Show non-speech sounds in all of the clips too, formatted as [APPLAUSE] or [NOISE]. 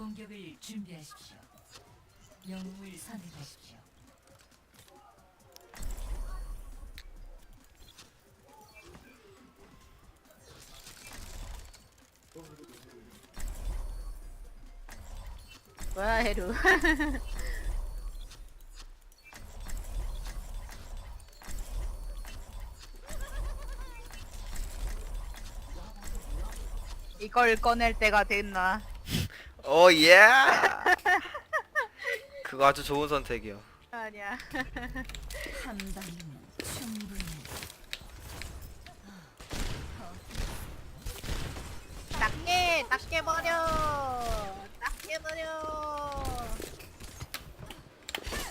공격을 준비하십시오. 영웅을 선택하십시오. 뭐야 해루 [LAUGHS] 이걸 꺼낼 때가 됐나 오 예. [LAUGHS] 그거 아주 좋은 선택이요. 아니야 한 방이면 충분히 닦게 닦게 버려 닦게 버려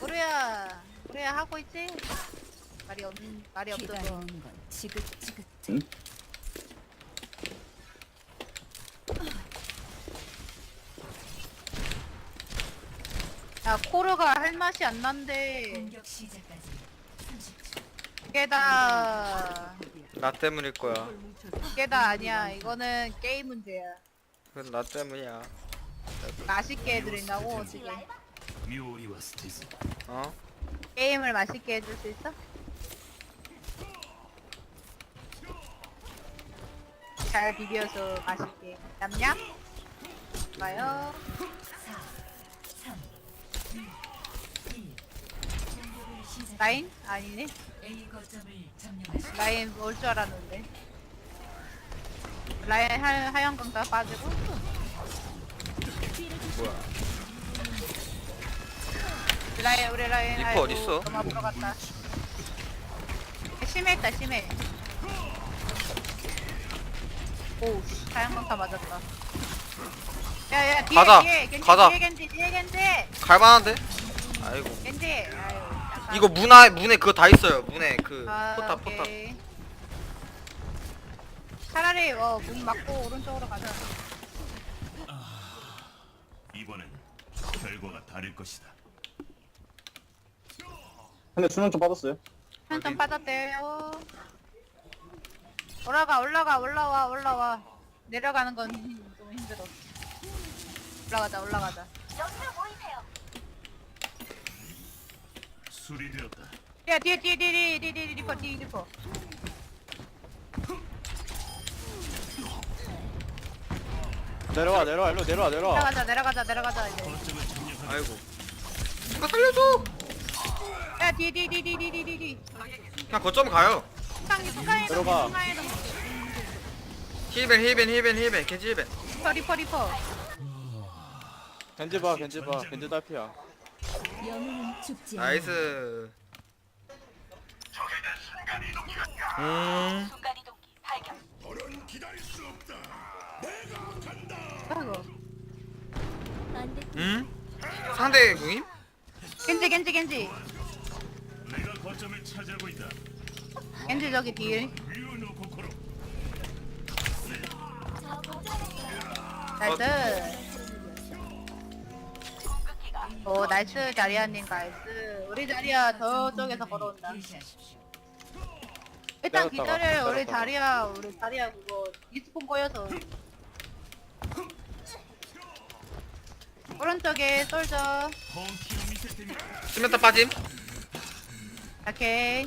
우리야 우리야 하고 있지 말이 없 말이 없어서 건 지긋지긋해. 야 코르가 할 맛이 안 난데 공격 시작까지 30초. 깨다 나 때문일 거야. 깨다 아니야 이거는 게임 문제야 그건 나 때문이야. 맛있게 해드린다고 지금 妙理は捨てず 어? 게임을 맛있게 해줄 수 있어? 잘 비벼서 맛있게 냠냠 좋아요 4, 라인? 아니네. 라인 올 줄 알았는데 라인 하, 하얀 강타 빠지고 뭐야? 라인 우리 라인 리퍼 아이고, 어딨어? 너무 앞으로 갔다 심했다 심해 오우 씨, 하얀 강타 맞았다 야야 뒤에 가자, 뒤에 겐지 가자. 뒤에 겐지 뒤에 겐지 갈만한데? 아이고. 겐지 약간. 이거 문화 문에 그거 다 있어요. 문에 그 아, 포탑 포탑. 오케이. 차라리 어, 문 막고 오른쪽으로 가자 이번엔 결과가 다를 것이다 근데 수면 좀 빠졌어요. 한 점 빠졌대요 올라가 올라가 올라와 올라와 내려가는 건 좀 힘들어 올라가자 올라가자 수리되었다 야 뒤에 뒤에 뒤에 뒤에 뒤에 뒤에 리퍼 뒤에 리퍼 내려와 내려와 일로 내려와 내려와. 내려가자 내려가자 내려가자 이제 거점을 아이고. 누가 살려줘. 야 뒤에 뒤에 뒤에 뒤에 뒤에 뒤에 뒤에 그냥 거점 가요. 북한이 내려가. 북한이 힐벤 힐벤 힐벤 힐벤 개지 힐벤. 리퍼 리퍼 리퍼 겐지 봐 겐지 봐 겐지 달피야. 영웅은 죽지 않아. 나이스. 음. 아이고 음? 상대 궁임? 겐지 겐지 겐지 내가 거점을 차지하고 있다 겐지 저기 뒤에 나이스 오 나이스 자리아님 나이스 우리 자리아 저쪽에서 걸어온다. 일단 기다려요 우리. 자리아 우리 자리아 그거 리스폰 꼬여서 오른쪽에 미세테미 시멘타 빠짐. 오케이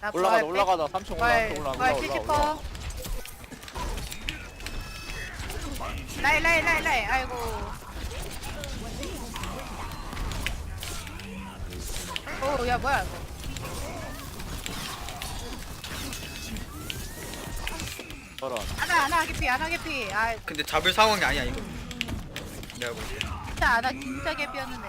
나 부활 백- 올라가자. 3층 올라 부활 올라 부활 올라 올라. 70퍼 라이 라이 라이 라이 아이고 오 야 뭐야 이거 저런. 안아 안아 개피 안아 개피 아 근데 잡을 상황이 아니야 이거. 내가 볼 때. 진짜 안아 진짜 개피였는데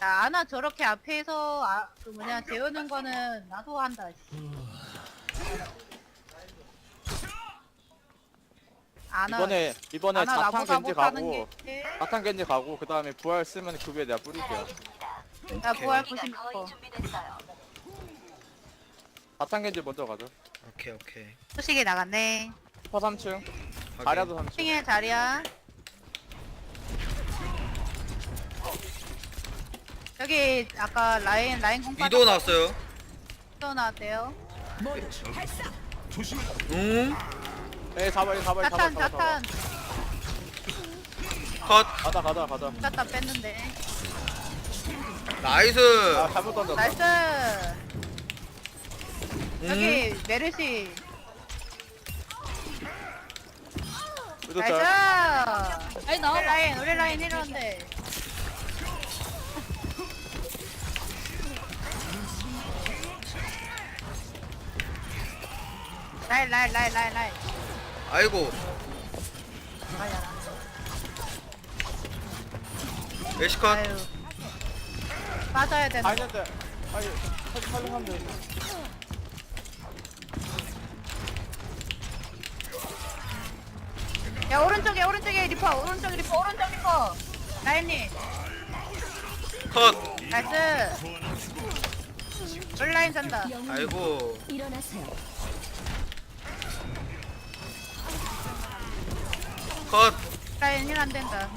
야 안아 저렇게 앞에서 아, 그 뭐냐 재우는 거는 나도 한다 씨. 안아 이번에 이번에 자탄 나보다 겐지 못하는 가고 게 자탄 겐지 가고 그 다음에 부활 쓰면 그 위에 내가 뿌릴게요. 야 부활 90퍼 자탄 겐지 먼저 가죠. 오케이 오케이. 소식이 나갔네 퍼 3층. 확인. 아리아도 3층. 층에 자리야 여기 아까 라인 라인 공파 위도 나왔어요. 또 나왔대요 조심해. 응? 얘 잡아 얘 잡아 자탄 잡아 잡아. 자탄. 컷. 가자 가자 가자 자탄 뺐는데. 나이스. 아 잘못 던졌다. 나이스. 응? 여기 메르시. 나이스. 짤 아니 나와 라인 우리 라인 이러는데. 라인 라인 라인 라인 라인 아이고. 메시컷. 아유. 빠져야 되는 아 아니 살- 살림하면 돼 야 오른쪽에 오른쪽에 리퍼 오른쪽 리퍼 오른쪽 리퍼. 라인님 컷. 나이스. 온라인 잔다. 아이고. 일어나세요. 컷. 라인 힐 안 된다.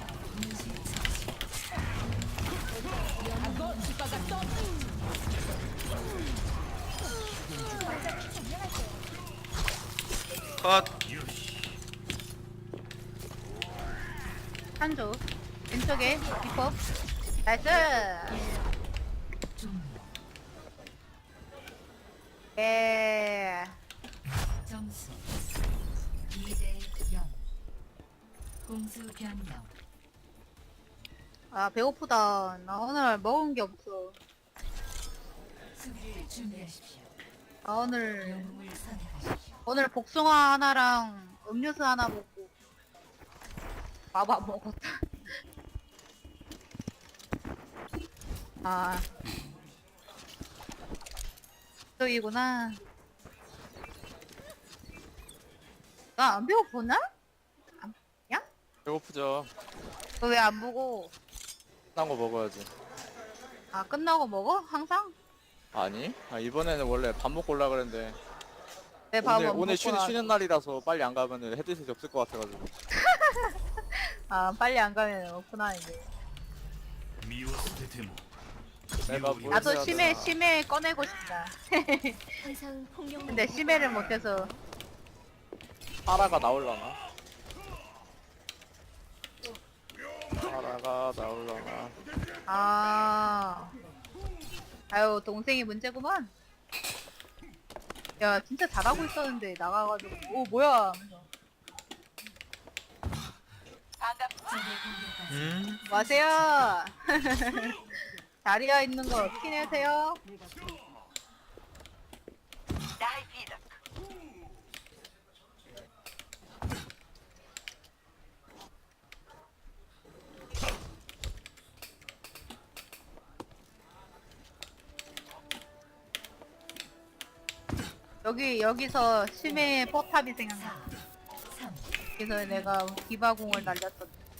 컷. 한조. 왼쪽에 리퍼 나이스. 예 공수 변경. 아 배고프다 나 오늘 먹은 게 없어 수비를 준비하십시오. 나 오늘 영웅을 선택하십시오. 오늘 복숭아 하나랑 음료수 하나 먹고 밥 안 먹었다 [LAUGHS] 아 저기구나 나 안 배고프나? 배고프죠. 너왜안 보고? 딴 거 먹어야지. 아 끝나고 먹어? 항상? 아니? 아, 이번에는 원래 밥 먹고 올라 그랬는데. 내밥 오늘 안 오늘 먹고 쉬는, 날이라서 빨리 안 가면은 헤드셋이 없을 것 같아가지고. [LAUGHS] 아 빨리 안 가면 오프나 이제. 미오스테테모. 내가 뭘 나도 해야 심해 되나. 심해 꺼내고 싶다. [LAUGHS] 항상 폭력 근데 심해를 못해서. 파라가 나올라나 파라가 나올라나. 아. 아유 동생이 문제구만. 야 진짜 잘하고 있었는데 나가가지고. 오 뭐야. 음? 뭐 하세요. 자리에 있는 거 어떻게 내세요 여기 여기서 심해 포탑이 생각나 3. 그래서 내가 디바공을 날렸었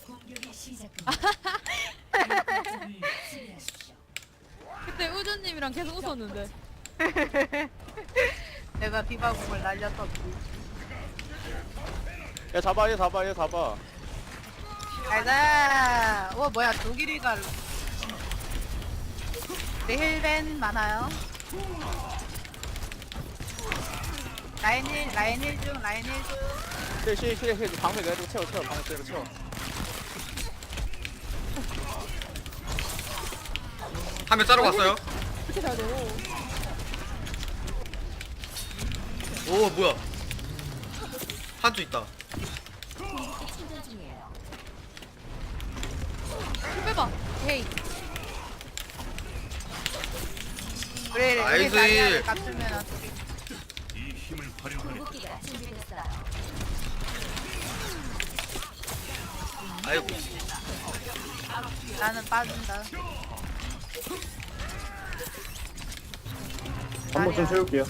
공격이 시작됩니다. 그때 우주님이랑 계속 웃었는데 [LAUGHS] 내가 디바공을 날렸었지 야 잡아 얘 잡아 얘 잡아 가자. 와 뭐야 독일이가 네 힐벤 많아요. 라인 힐 라인 힐 중 라인 힐 중. 힐 힐 힐 힐 방패 내려 채워 채워 방패 내려 채워. 한 명 자르고 왔어요. 그렇게 잘 되고 오 뭐야. 한주 있다. 힘 빼봐 헤이. 우리 우리 나이스 자리를 힐. 갖추면 어떻게 궁극기가 준비됐어요. 아이고 나는 빠진다. 한 번 좀 채울게요.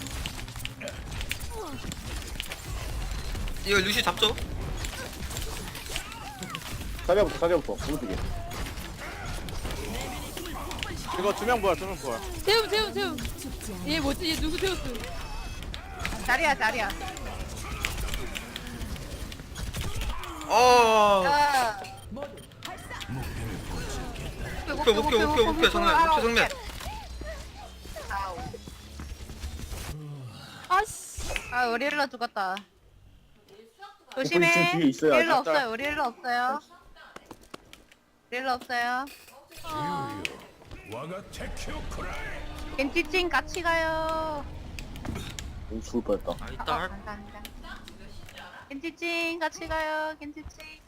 이거 루시 잡죠? 사려부터 사려부터 오른쪽에. 이거 두명 부활 두명 부활 태움 태움 태움 얘 뭐지 얘 누구 태웠어 자리야 자리야. 어 목표 정면 목표 정면 아우. 아씨 아 우리 일러 죽었다. 조심해. 뒤에 있어요, 일러. 없어요. 우리 일러 없어요. 우리 일러 없어요. 와가 겐지찡 같이 가요. 오 죽을 뻔했다 아 아, 이따 어, 할 간다 간다. 겐지찡 같이 가요. 겐지찡.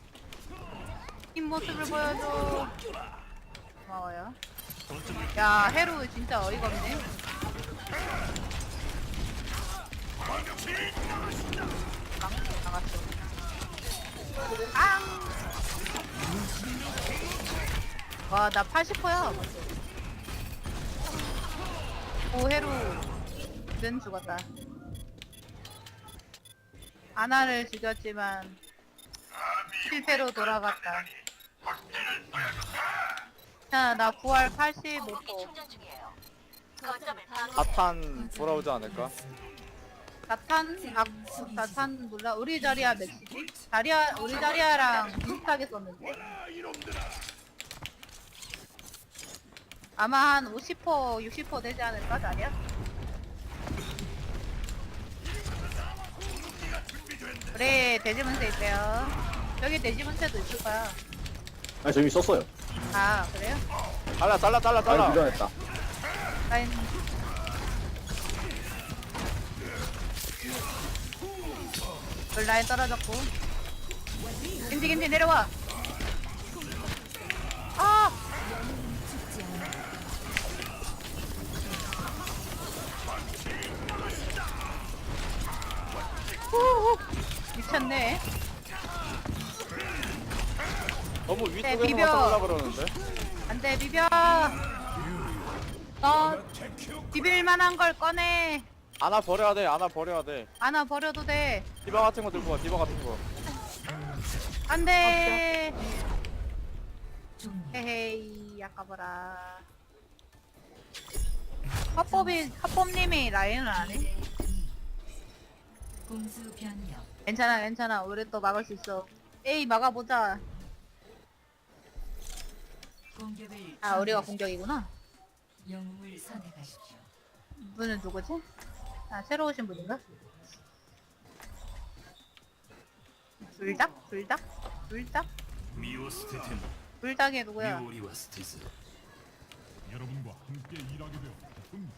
흰 모습을 보여줘. 고마워요. 야 해루 진짜 어이가 없네. 나갔어. 앙! 와, 나 80%야. 오, 해루. 는 죽었다. 아나를 죽였지만, 실패로 돌아갔다. 자, 나 부활 85%. 아탄 돌아오지 않을까? 나탄, 아, 나탄 몰라. 우리 자리야 몇이지? 자리야, 우리 자리야랑 비슷하게 썼는데. 아마 한 50%, 60% 되지 않을까, 자리야? 우리 돼지 문세 있대요. 여기 돼지 문세도 있을 거야. 아 저기 썼어요 아, 그래요? 잘라 잘라 잘라 아 잘라 미안했다 라인. 그 라인 떨어졌고. 김지 김지 내려와. 아! 후 후. 미쳤네. 너무 네, 위쪽에서만 비벼. 싸우려 그러는데 안돼 비벼. 너 비빌 만한 걸 꺼내. 아나 버려야 돼 아나 버려야 돼 하나 버려도 돼. 디바 같은 거 들고 와 디바 같은 거 안돼. 헤헤이 아까보라. 합법이 합법님이 라인을 안 해? 공수 변경. 괜찮아 괜찮아 우리 또 막을 수 있어. 에이 막아보자. 공격을 아 우리가. 공격이구나. 영웅을 선택하십시오. 분은 누구지? 아 새로 오신 분인가? 불닭? 불닭? 불닭? 불닭이 누구야? 여러분과 함께 일하게 되어 기쁩니다.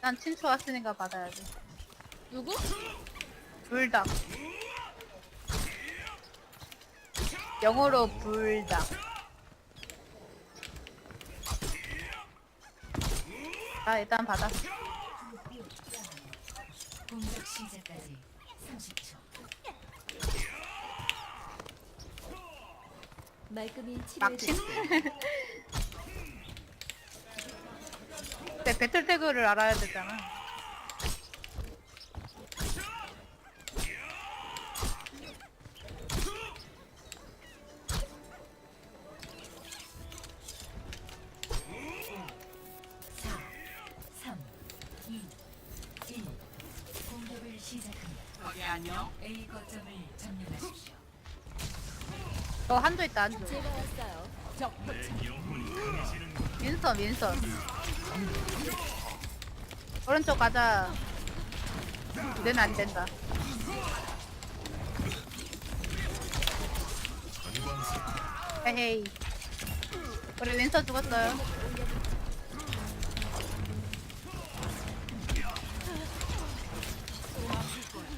난 친추 왔으니까 받아야지. 누구? 불닭. 영어로 불닭. 아 일단 받아. 공격 시작까지 30초. 말끔히 막침? 근데 배틀 태그를 알아야 되잖아. 있다. 적 윈선 윈선. 오른쪽 가자. 는 안 된다. 헤헤이. 우리 윈선 죽었어요.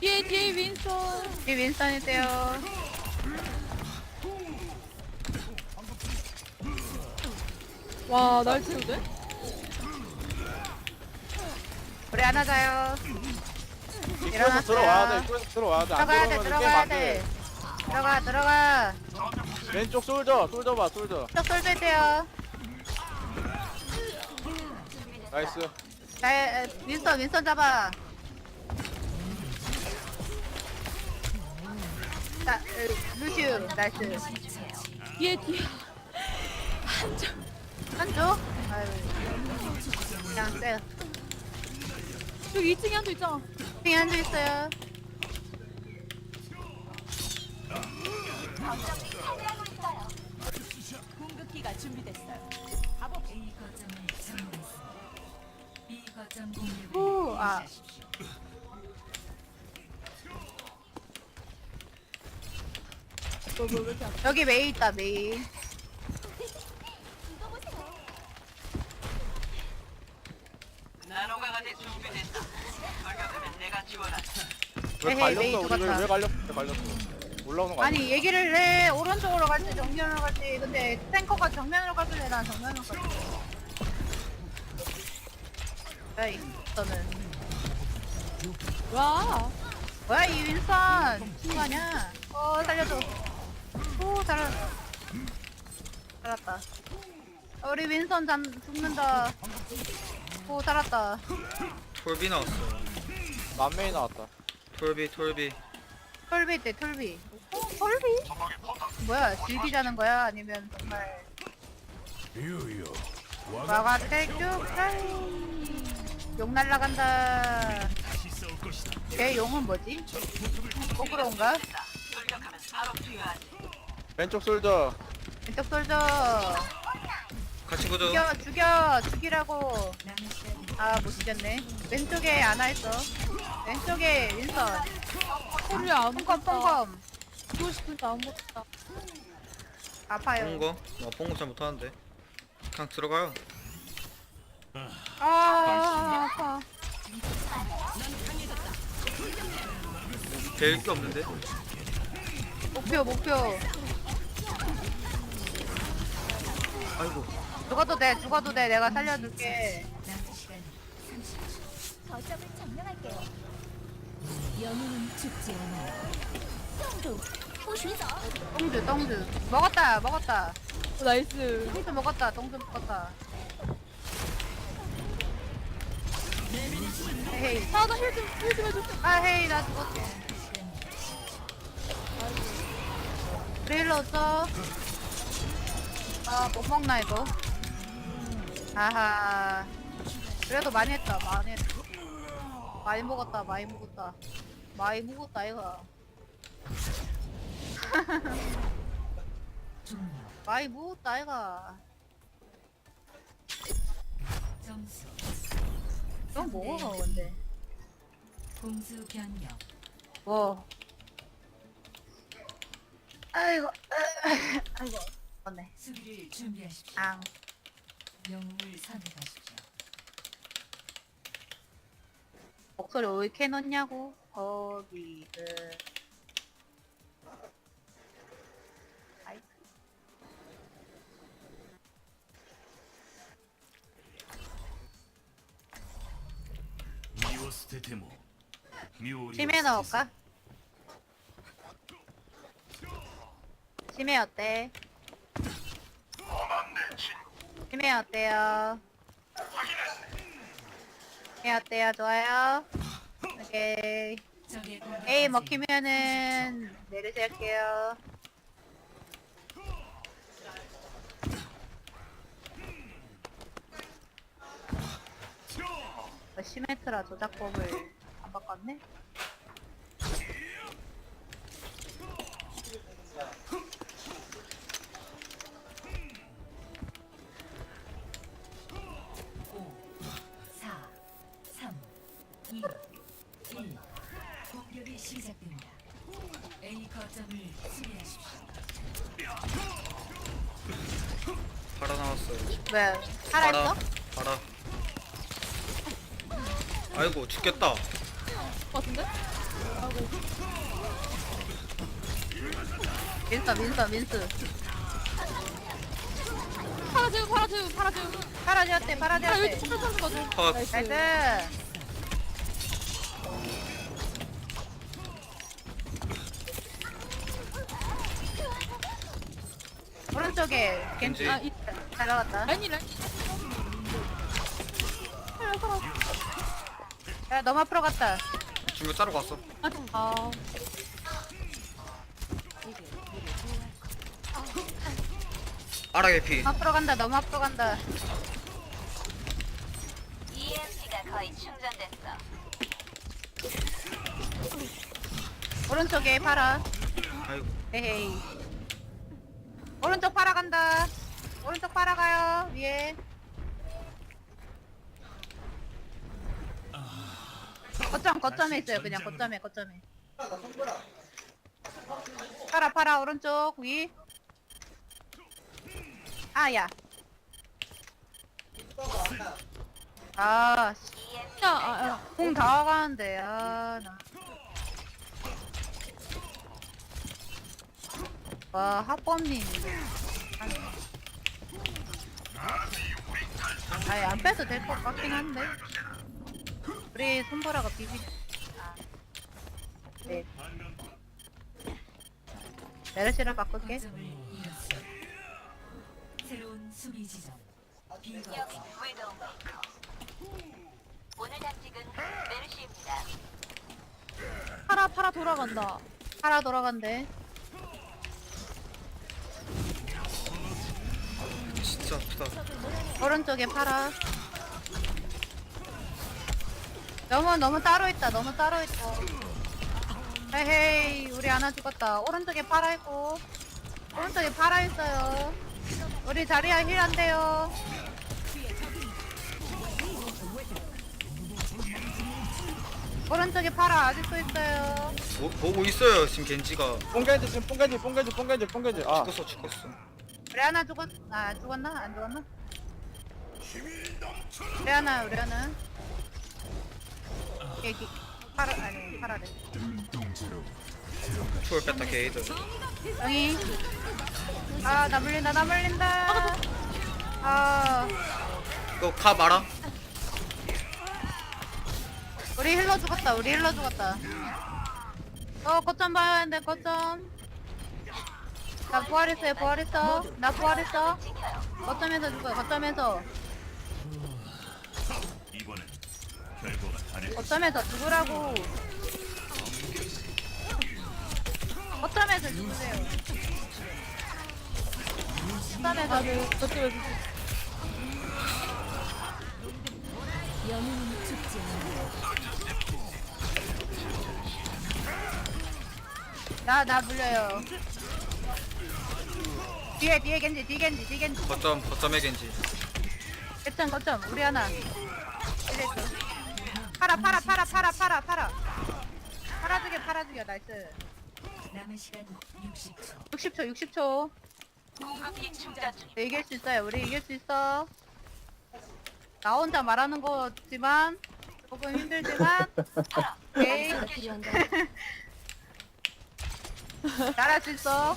뒤에 뒤에 윈선. 이 윈선이세요. 와, 날 채우대? 우리 하나 자요. 입구에서 일어났어요. 들어와야 돼 입구에서 들어와야 돼 안 들어가야 돼 들어오면 게임 들어가야 안 돼 돼. 들어가 들어가. 왼쪽 솔져 솔져 봐 솔져 저 솔져 돼요. 나이스 자, 에, 윈선 윈선 잡아. 자, 에, 루시우 나이스. 뒤에 뒤에. 한쪽. 아유, 그냥 쎄. 저기 2층에 한조 있잖아. 핑 한쪽 있어요. A 거점을 점령했습니다. B 거점 공격을 후, 준비하십시오. 여기 메이 있다 메이 왜 에헤이, 갈렸어? 메이 우리 왜, 갈렸어? 왜 갈렸어? 올라오는 거 아니야? 아니 얘기를 해 오른쪽으로 갈지 정면으로 갈지 근데 탱커가 정면으로 가길래 난 정면으로 갈지 에이 너는 와. 뭐야 이 윈선 친구 아냐 어 살려줘 오 살았 살았다 우리 윈선 잠 죽는다 오 살았다 톨비 나왔어 만메이 나왔다. 톨비 톨비 톨비 있대 톨비 어, 톨비? 뭐야 즐기자는 거야 아니면 정말. 와가텍 쭉라이 용 날라간다. 걔 용은 뭐지? 거꾸로인가? 왼쪽 솔저. 왼쪽 솔져 같이 보죠 죽여 죽여 죽이라고 아 못 죽였네. 왼쪽에 안와 있어. 왼쪽에 윈선. 소리 안 펑검 펑검. 죽고 싶은데 안 먹었다. 아파요. 뽕거? 나 뽕거 잘 못하는데. 그냥 들어가요. 아 아파. 될게 없는데? 목표 목표. 아이고. 죽어도 돼? 죽어도 돼? 내가 살려줄게. 남은 시간 30초. 거점을 점령할게요. 영웅은 죽지 않아요. 똥주 똥주 먹었다 먹었다. 어, 나이스. 똥주 먹었다 똥주 먹었다. 헤이. 아, 나 힐 좀, 힐 좀 해줘. 아 헤이 나 죽었어. 없어 아못 먹나 이거? 아하. 그래도 많이 했다 많이 했다 많이 먹었다 많이 먹었다 많이 먹었다 이거 종료. [LAUGHS] 많이 먹었다 이거 점수. 좀 먹어 근데 공수 변경. 뭐 아이고 아이고 맞네 수비를 준비하십시오. 앙 영웅을 선택하십시오. 목소리 왜 이렇게 넣냐고 거기를 아이 미워 스테테모. 미오리. 심해 넣을까? 심해 어때? 심해 어때요? 심해 어때요? 좋아요? 오케이 A 먹히면은 내리실게요. 어, 시메트라 조작법을 안 바꿨네? 일. 공격이 시작됩니다. A 거점을 수비하십시오. 바라 나왔어요 왜? 살아있어? 바라 아이고 죽겠다 같은데? 민서, 민서, 민스. 파라지우, 파라지우, 파라지우. 파라지었대, 아, 파라지었대. 여기 쏘는 거죠? 컷. 나이스. 나이스. 오른쪽에 겐지. 아, 이, 잘 나갔다. 라인이 라인. 살려, 살아. 야, 너무 앞으로 갔다. 지금 자르고 왔어 아, 아. 아라 개피 앞으로 간다, 너무 앞으로 간다. EMC가 거의 충전됐어. 오른쪽에 파라. 아이고 에헤이. 오른쪽 파라 간다. 오른쪽 파라 가요, 위에. 거점 거점에 있어요 그냥 거점에 거점에 팔아 팔아 오른쪽 위 아야 아, 야, 아, 야. 공 다와가는데, 아, 나. 와, 학범님. 아예 안 빼도 될 것 같긴 한데. 우리 손보라가 비비. 아. 네. 메르시를 바꿀게. 새로운 수비 지점. 여기. 오늘 당직은 메르시입니다. 파라, 파라 돌아간다. 팔아 돌아간대. 진짜 아프다 오른쪽에 팔아. 너무 너무 따로 있다. 너무 따로 있다. 헤헤이 우리 하나 죽었다. 오른쪽에 팔아 있고 오른쪽에 팔아 있어요. 우리 자리야 힐안 돼요. 오른쪽에 팔아 아직도 있어요. 보, 보고 있어요 지금 겐지가 뽕겐지 지금 뽕겐지 뽕겐지 뽕겐지 뽕겐지 아 죽었어 죽었어 우리 하나 죽었 아 죽었나 안 죽었나? 우리 하나 우리 하나. 여기 팔아 아니. 눈동자로 초월 뺐다 게이드 영희. 아, 나 물린다, 나 물린다. 아, 이거 카 말아 우리 힐러 죽었다, 우리 힐러 죽었다. 어, 거점 봐야 하는데, 거점. 나 부활했어요, 부활했어. 나 부활했어. 거점에서 죽어요, 거점에서. 이번엔 결과가 다를 거점에서 죽으라고. 거점에서 죽으세요. 거점에서 죽 나, 나 물려요. 뒤에, 뒤에 겐지, 뒤에 겐지, 뒤에 겐지. 거점 거점의 겐지 거점, 거점. 우리 하나. 이랬어. 팔아, 팔아, 팔아, 팔아, 팔아, 팔아. 팔아주게, 팔아주게, 나이스. 남은 시간 60초. 60초, 60초. 공급기 충전 중. 네, 이길 수 있어요. 우리 이길 수 있어. 나 혼자 말하는 거지만, 조금 힘들지만, 오케이. [LAUGHS] 잘할 수 있어.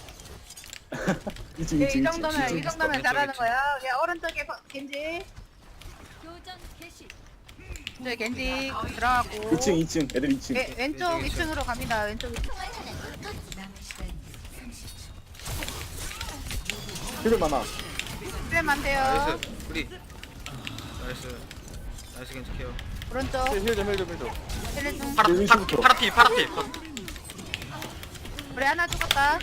[LAUGHS] 2층 네, 2층 이 정도면, 이 정도면 왼쪽, 잘하는 왼쪽. 거야. 야, 오른쪽에 거- 겐지. 교전 개시. 저 겐지 들어가고. 2층 2층 애들 2층 예, 왼쪽 네, 2층으로 갑니다. 왼쪽 2층. 남은 시간 30초. 힐을 많아 안 돼요. 나이스 우리 나이스 나이스 케어 오른쪽 힐좀 힐좀 힐좀 힐리 중. 파라 네, 파. 파라피 파라피 우리 하나 죽었다.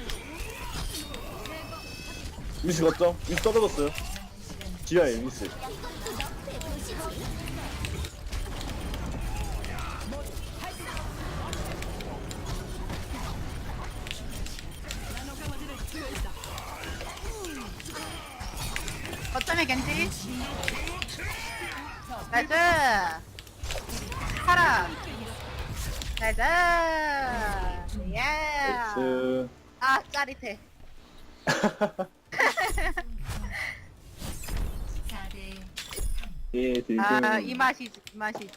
미스 걷죠? 미스 떨어졌어요 지하에 미스 어쩌면 겐지. 나이스. 파라. 나이스. 예. 나이스 아 짜릿해. [LAUGHS] 4대 예 아이 맛이지 이 맛이.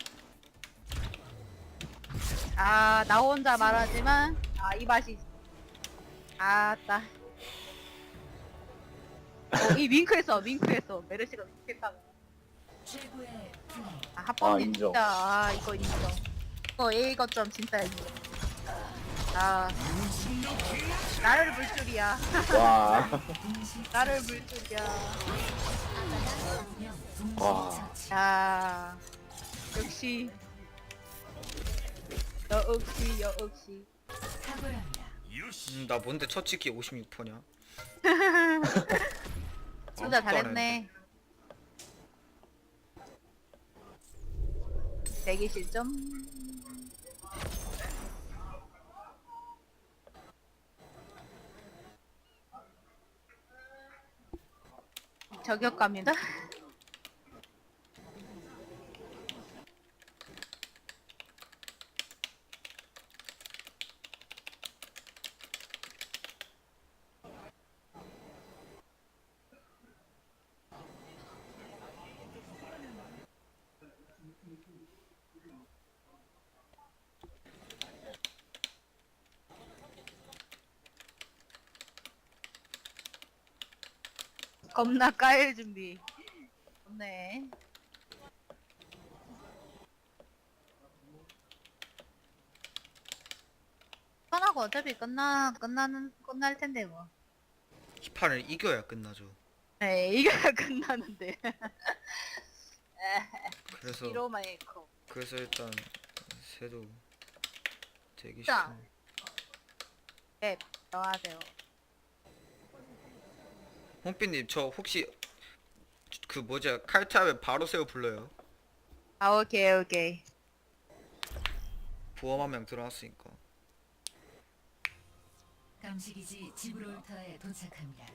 아 나 혼자 말하지만 아 이 맛이. 아 따. 어, 이 윙크했어 윙크했어 메르시가 윙크했다고. 플레이. 아 합법이 아, 인정. 진짜 아 이거 인정. 이거 A 거점 진짜 인정. 아 나를 물 줄이야. 와 [LAUGHS] 나를 물 줄이야. 와. 야 역시 역시 역시 탁월합니다. 요시 음, 나 뭔데 첫 찍기 56%냐 진짜 잘했네. 대기 실점. 저격갑니다. 겁나 까일 준비. 없네. 끝나고 어차피 끝나 끝나는 끝날 텐데 뭐. 이 판을 이겨야 끝나죠. 네 이겨야 끝나는데. [LAUGHS] 그래서 이로만 있고. 그래서 일단 새도 되기 자. 싫어. 네 나와세요. 홍빈님 저 혹시 그 뭐지 칼타면 바로 세워 불러요. 아 오케이 오케이. 보험 한 명 들어왔으니까. 감시기지 지브롤터에 도착합니다.